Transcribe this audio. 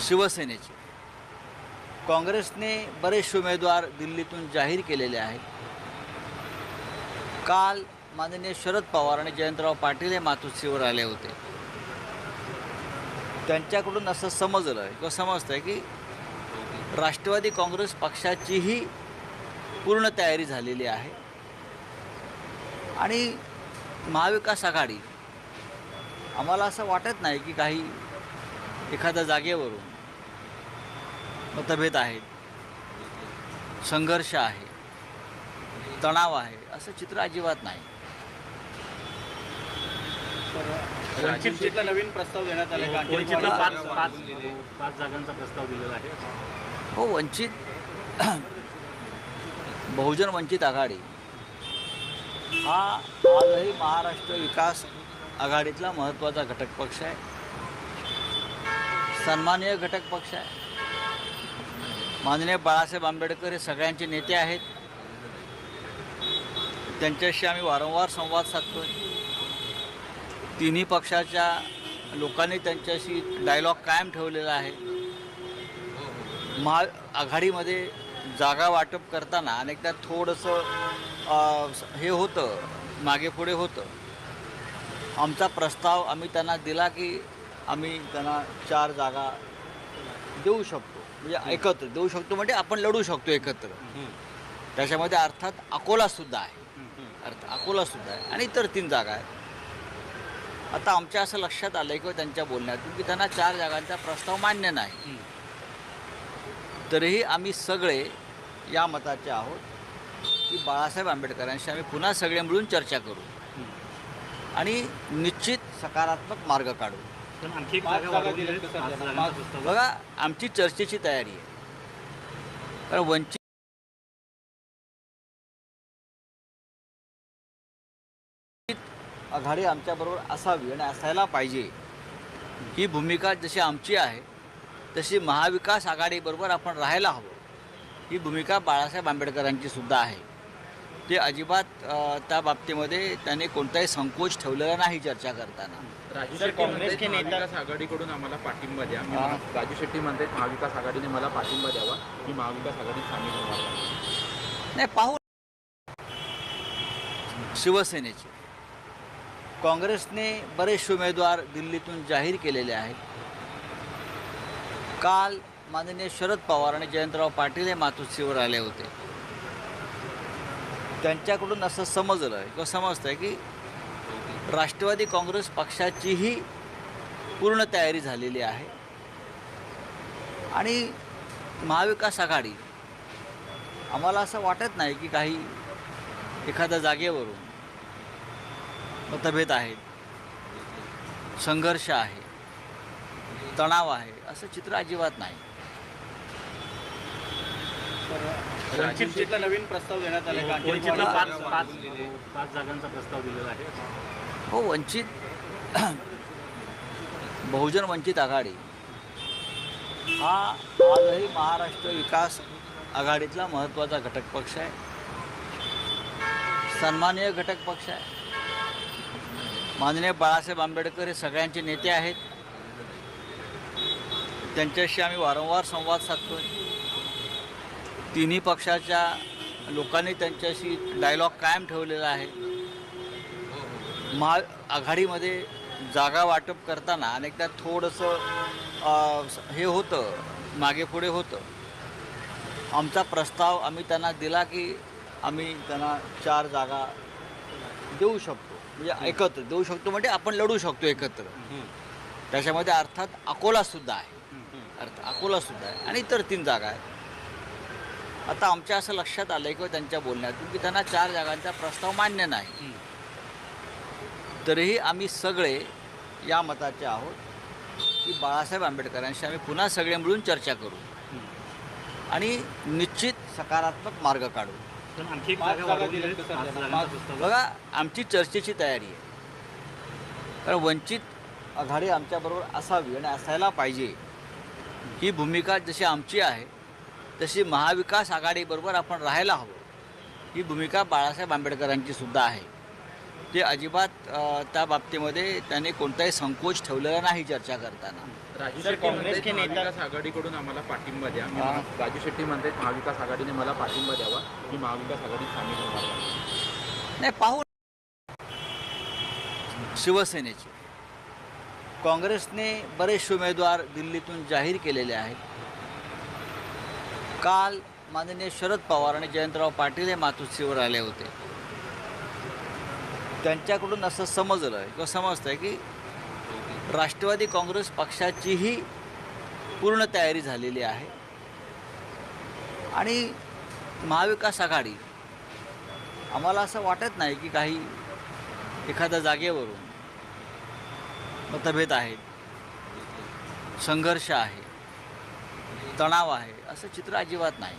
शिवसेनेचे. काँग्रेसने बरेचसे उमेदवार दिल्लीतून जाहीर केलेले आहेत. काल माननीय शरद पवार आणि जयंतराव पाटील हे मातोश्रीवर आले होते. त्यांच्याकडून असं समजलं किंवा समजतं आहे की राष्ट्रवादी काँग्रेस पक्षाचीही पूर्ण तयारी झालेली आहे. आणि महाविकास आघाडी आम्हाला असं वाटत नाही की काही एखाद्या जागेवरून मतभेद आहेत संघर्ष आहे. तणाव आहे. असं चित्र अजिबात नाही. वंचितला नवीन प्रस्ताव देण्यात आले. का वंचितला पाच पाच पाच जागांचा प्रस्ताव दिलेला आहे. हो वंचित बहुजन वंचित आघाडी. हा आजही महाराष्ट्र विकास आघाडीतला महत्त्वाचा घटक पक्ष आहे. सन्माननीय घटक पक्ष आहे. माननीय बाळासाहेब आंबेडकर हे सगळ्यांचे नेते आहेत. त्यांच्याशी आम्ही वारंवार संवाद साधतोय. तिन्ही पक्षाच्या लोकांनी त्यांच्याशी डायलॉग कायम ठेवलेला आहे. महा आघाडीमध्ये जागा वाटप करताना अनेकदा थोडंसं हे होतं मागे पुढे होतं. आमचा प्रस्ताव आम्ही त्यांना दिला की आम्ही त्यांना चार जागा देऊ शकतो. म्हणजे एकत्र देऊ शकतो म्हणजे आपण लढू शकतो एकत्र. त्याच्यामध्ये अर्थात अकोलासुद्धा आहे. अर्थ अकोलासुद्धा आहे आणि इतर तीन जागा आहेत. आता आमच्या असं लक्षात आलं किंवा त्यांच्या बोलण्यातून की त्यांना चार जागांचा प्रस्ताव मान्य नाही. तरीही आम्ही सगळे या मताचे आहोत की बाळासाहेब आंबेडकरांशी आम्ही पुन्हा सगळे मिळून चर्चा करू. आणि निश्चित सकारात्मक मार्ग काढू. पण आणखी एक पाच जागा जागा वाढवली दिल्यात आहे. का पाच सध्या? जागांचा पाच. प्रस्ताव बघा आमची चर्चेची तयारी आहे कारण वंचित आघाडी आमच्याबरोबर असावी आणि असायला पाहिजे ही भूमिका जशी आमची आहे तशी महाविकास आघाडीबरोबर आपण राहायला हवं ही भूमिका बाळासाहेब आंबेडकरांची सुद्धा आहे ते अजिबात त्या बाबतीमध्ये त्यांनी कोणताही संकोच ठेवलेला नाही चर्चा करताना. राजू सर, शेट्टी काँग्रेस के म्हणतात नेता- महाविकास आघाडीकडून आम्हाला पाठिंबा द्या. राजू शेट्टी म्हणतात महाविकास आघाडीने मला पाठिंबा द्यावा मी महाविकास आघाडीत सामील होणार नाही. नाही पाहू शिवसेनेचे. काँग्रेसने बरेचसे उमेदवार दिल्लीतून जाहीर केलेले आहेत. काल माननीय शरद पवार आणि जयंतराव पाटील हे मातोश्रीवर आले होते. त्यांच्याकडून असं समजलं किंवा समजतं आहे की राष्ट्रवादी काँग्रेस पक्षाचीही पूर्ण तयारी झालेली आहे. आणि महाविकास आघाडी आम्हाला असं वाटत नाही की काही एखाद्या जागेवरून मतभेद आहेत संघर्ष आहे तणाव आहे असं चित्र अजिबात नाही. वंचितला नवीन प्रस्ताव देण्यात आले का वंचितला पाच पाच पाच जागांचा प्रस्ताव दिलेला आहे. हो वंचित बहुजन वंचित आघाडी. हा आजही महाराष्ट्र विकास आघाडीतला महत्त्वाचा घटक पक्ष आहे. सन्माननीय घटक पक्ष आहे. माननीय बाळासाहेब आंबेडकर हे सगळ्यांचे नेते आहेत. त्यांच्याशी आम्ही वारंवार संवाद साधतोय. तिन्ही पक्षाच्या लोकांनी त्यांच्याशी डायलॉग कायम ठेवलेला आहे. महा आघाडीमध्ये जागा वाटप करताना अनेकदा थोडंसं हे होतं मागे पुढे होतं. आमचा प्रस्ताव आम्ही त्यांना दिला की आम्ही त्यांना चार जागा देऊ शकतो. म्हणजे एकत्र देऊ शकतो म्हणजे आपण लढू शकतो एकत्र. त्याच्यामध्ये अर्थात अकोलासुद्धा आहे. अर्थ अकोलासुद्धा आहे. आणि इतर तीन जागा आहेत. आता आमच्या असं लक्षात आलं किंवा त्यांच्या बोलण्यातून की त्यांना चार जागांचा प्रस्ताव मान्य नाही. तरीही आम्ही सगळे या मताचे आहोत की बाळासाहेब आंबेडकरांशी आम्ही पुन्हा सगळे मिळून चर्चा करू. आणि निश्चित सकारात्मक मार्ग काढू. बघा आमची चर्चेची तयारी आहे. कारण वंचित आघाडी आमच्याबरोबर असावी आणि असायला पाहिजे. ही भूमिका जशी आमची आहे तशी महाविकास आघाडीबरोबर आपण राहायला हवं. ही भूमिका बाळासाहेब आंबेडकरांची सुद्धा आहे. ते अजिबात त्या बाबतीमध्ये त्यांनी कोणताही संकोच ठेवलेला नाही चर्चा करताना. राजू सर, शेट्टी काँग्रेसचे महाविकास आघाडीकडून आम्हाला पाठिंबा द्या. राजू शेट्टी म्हणतात महाविकास आघाडीने मला पाठिंबा द्यावा. मी महाविकास आघाडीत सामील होणार. नाही पाहू. शिवसेनेचे. काँग्रेसने बरेचसे उमेदवार दिल्लीतून जाहीर केलेले आहेत. काल माननीय शरद पवार आणि जयंतराव पाटील हे मातोश्रीवर आले होते. त्यांच्याकडून असं समजलं किंवा समजतं की राष्ट्रवादी काँग्रेस पक्षाचीही पूर्ण तयारी झालेली आहे. आणि महाविकास आघाडी आम्हाला असं वाटत नाही की काही एखाद्या जागेवरून मतभेद आहेत संघर्ष आहे तणाव आहे. असं चित्र अजिबात नाही.